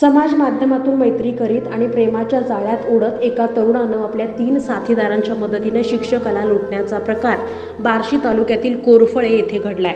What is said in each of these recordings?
समाज माध्यमातून मैत्री करीत आणि प्रेमाच्या जाळ्यात उडत एका तरुणानं आपल्या तीन साथीदारांच्या मदतीने शिक्षकाला लुटण्याचा प्रकार बार्शी तालुक्यातील कोरफळे येथे घडलाय.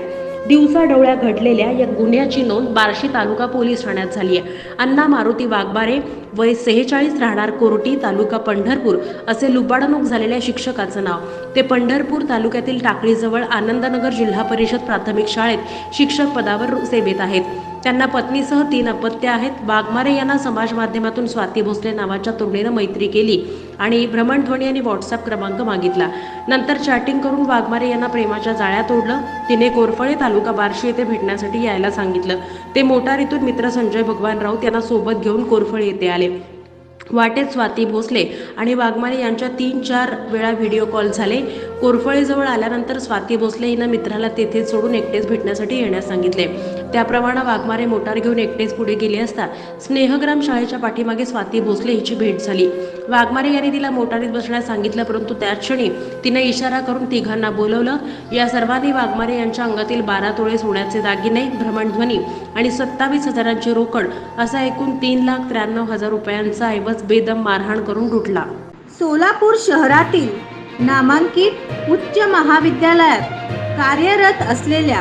दिवसाढवळ्या घडलेल्या या गुन्ह्याची नोंद बार्शी तालुका पोलीस ठाण्यात झाली आहे. अण्णा मारुती वाघबारे वय सेहेचाळीस राहणार कोरटी तालुका पंढरपूर असे लुबाडणूक झालेल्या शिक्षकाचं नाव. ते पंढरपूर तालुक्यातील टाकळीजवळ आनंदनगर जिल्हा परिषद प्राथमिक शाळेत शिक्षक पदावर सेवेत आहेत. त्यांना पत्नीसह तीन अपत्य आहेत. वाघमारे यांना समाज माध्यमातून स्वाती भोसले नावाच्या तरुणीनं मैत्री केली. आणि भ्रमणध्वनी आणि व्हॉट्सअप क्रमांक मागितला. नंतर चॅटिंग करून वाघमारे यांना प्रेमाच्या जाळ्यात ओढलं तिने कोरफळे तालुका बार्शी येथे भेटण्यासाठी यायला सांगितलं. ते मोटारीतून मित्र संजय भगवान राऊत यांना सोबत घेऊन कोरफळे येथे आले. वाटेत स्वाती भोसले आणि वाघमारे यांच्या तीन चार वेळा व्हिडिओ कॉल झाले. कोरफळेजवळ आल्यानंतर स्वाती भोसले हिनं मित्राला तेथे सोडून एकटेच भेटण्यासाठी येण्यास सांगितले. त्याप्रमाणे वाघमारे मोटार घेऊन एकटेच पुढे गेले असता स्नेहग्राम शाळेच्या पाठीमागे स्वाती भोसले हिची भेट झाली. वाघमारे यांनी तिला मोटारीत बसण्यास सांगितलं परंतु त्याच क्षणी तिने इशारा करून तिघांना बोलवलं या सर्वांनी वाघमारे यांच्या अंगातील बारा तोळे सोन्याचे दागिने भ्रमणध्वनी आणि सत्तावीस हजारांची रोकड असा एकूण तीन लाख त्र्याण्णव हजार रुपयांचा ऐवज बेदम मारहाण करून लुटला. सोलापूर शहरातील नामांकित उच्च महाविद्यालयात कार्यरत असलेल्या